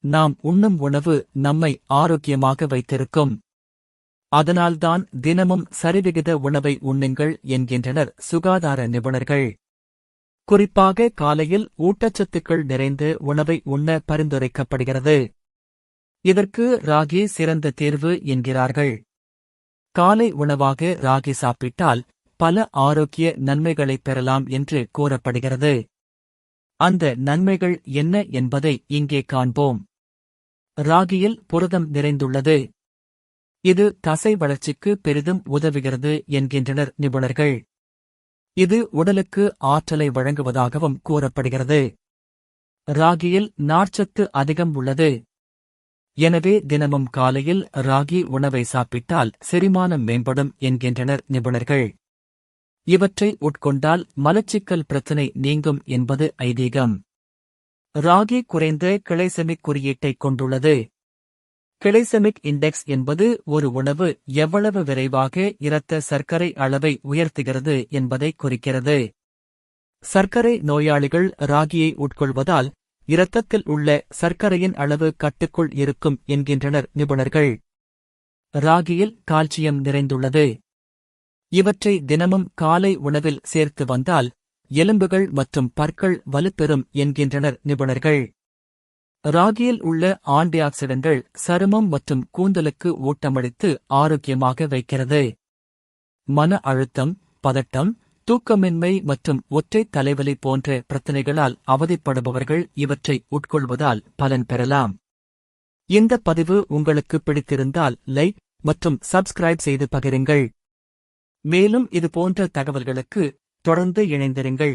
நாம் உண்ணும் உணவு நம்மை ஆரோக்கியமாக வைத்திருக்கும். அதனால்தான் தினமும் சரிவிகித உணவை உண்ணுங்கள் என்கின்றனர் சுகாதார நிபுணர்கள். குறிப்பாக காலையில் ஊட்டச்சத்துக்கள் நிறைந்த உணவை உண்ண பரிந்துரைக்கப்படுகிறது. இதற்கு ராகி சிறந்த தேர்வு என்கிறார்கள். காலை உணவாக ராகி சாப்பிட்டால் பல ஆரோக்கிய நன்மைகளைப் பெறலாம் என்று கூறப்படுகிறது. அந்த நன்மைகள் என்ன என்பதை இங்கே காண்போம். ராகியில் புரதம் நிறைந்துள்ளது. இது தசை வளர்ச்சிக்கு பெரிதும் உதவுகிறது என்கின்றனர் நிபுணர்கள். இது உடலுக்கு ஆற்றலை வழங்குவதாகவும் கூறப்படுகிறது. ராகியில் நார்ச்சத்து அதிகம் உள்ளது. எனவே தினமும் காலையில் ராகி உணவை சாப்பிட்டால் செரிமானம் மேம்படும் என்கின்றனர் நிபுணர்கள். இவற்றை உட்கொண்டால் மலச்சிக்கல் பிரச்சினை நீங்கும் என்பது ஐதீகம். ராகி குறைந்த கிளைசெமிக் குறியீட்டைக் கொண்டுள்ளது. கிளைசெமிக் இண்டெக்ஸ் என்பது ஒரு உணவு எவ்வளவு விரைவாக இரத்த சர்க்கரை அளவை உயர்த்துகிறது என்பதை குறிக்கிறது. சர்க்கரை நோயாளிகள் ராகியை உட்கொள்வதால் இரத்தத்தில் உள்ள சர்க்கரையின் அளவு கட்டுக்குள் இருக்கும் என்கின்றனர் நிபுணர்கள். ராகியில் கால்சியம் நிறைந்துள்ளது. இவற்றை தினமும் காலை உணவில் சேர்த்து வந்தால் எலும்புகள் மற்றும் பற்கள் வலுப்பெறும் என்கின்றனர் நிபுணர்கள். ராகியில் உள்ள ஆன்டிஆக்சிடன்ட்கள் சருமம் மற்றும் கூந்தலுக்கு ஊட்டமளித்து ஆரோக்கியமாக வைக்கிறது. மன அழுத்தம் பதட்டம் தூக்கமின்மை மற்றும் ஒற்றை தலைவலி போன்ற பிரச்சனைகளால் அவதிப்படுபவர்கள் இவற்றை உட்கொள்வதால் பலன் பெறலாம். இந்த பதிவு உங்களுக்கு பிடித்திருந்தால் லைக் மற்றும் சப்ஸ்கிரைப் செய்து பகிருங்கள். மேலும் இது போன்ற தகவல்களுக்கு தொடர்ந்து இணைந்திருங்கள்.